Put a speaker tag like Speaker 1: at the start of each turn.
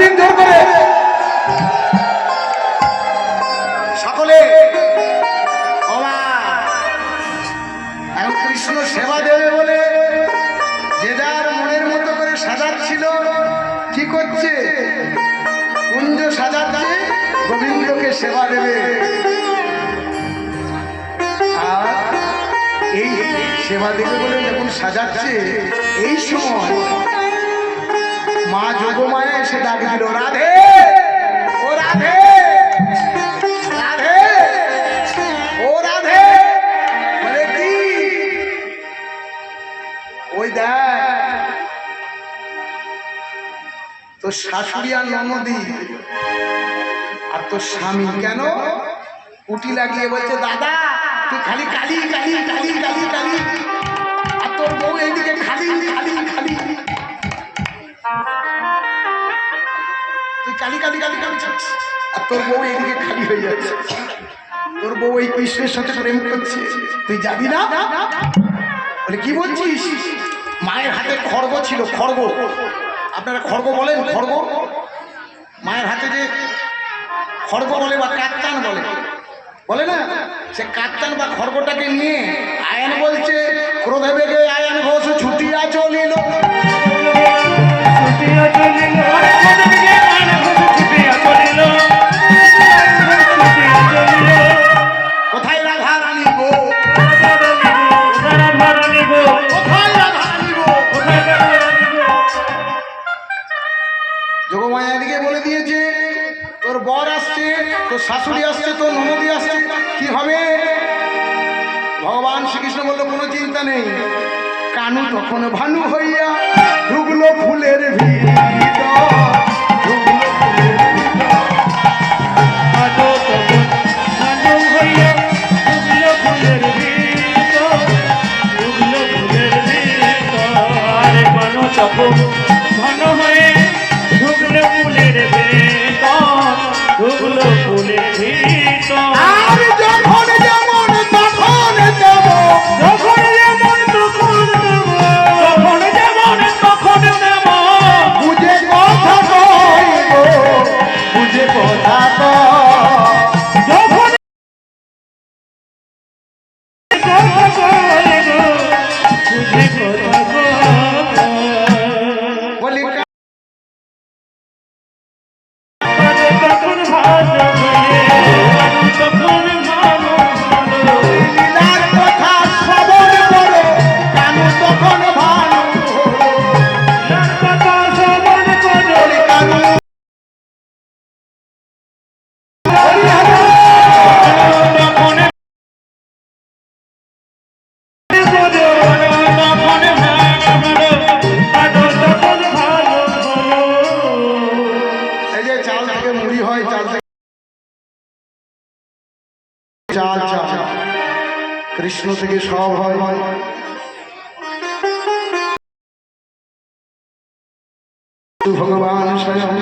Speaker 1: দিন জোর করে। সকলে কৃষ্ণ সেবা দেবে বলে যে যার মনের মতো করে সাজাচ্ছিল, কি করছে? কুঞ্জ সাজাচ্ছে? গোবিন্দকে সেবা দেবে। আর এই সেবা দেবে বলে যখন সাজাচ্ছে, এই সময় তো শাশুড়ি আর ননদি? আর তোর স্বামী কেন? উটি লাগিয়ে বলছে, দাদা, তুই খালি কালি কালি কালি কালি কালি। আর তোর বউ এইদিকে খালি খালি খালি। তুই কালি কালি কালি কালি। আর তোর বউ এইদিকে খালি হয়ে যাচ্ছে। তোর বউ এই কৃষ্ণের সাথে প্রেম করছে। তুই যাবি না? বলে, কি বলছিস? মায়ের হাতে খড়গ ছিল, খড়গ। আপনারা খড়গ বলেন খর্গ মায়ের হাতে যে খড়গ বলে বা কাকতান বলে বলে না? সে কাকতান বা খড়গটাকে নিয়ে আয়ান বলছে, ক্রোধে বেগে আয়ান ঘোষ ছুটিয়া চলিল। যোগমায়া এদিকে বলে দিয়েছে, তোর বর আসছে, তোর শাশুড়ি আসছে, তোর নমদি আসছে, কি হবে? ভগবান শ্রীকৃষ্ণ বলল, কোনো চিন্তা নেই, কানু তখন ভানু হইয়া ঢুকলো ফুলের ভিড়। বুঝে চাল চাল। কৃষ্ণ থেকে সব হয়। ভগবান স্বয়ং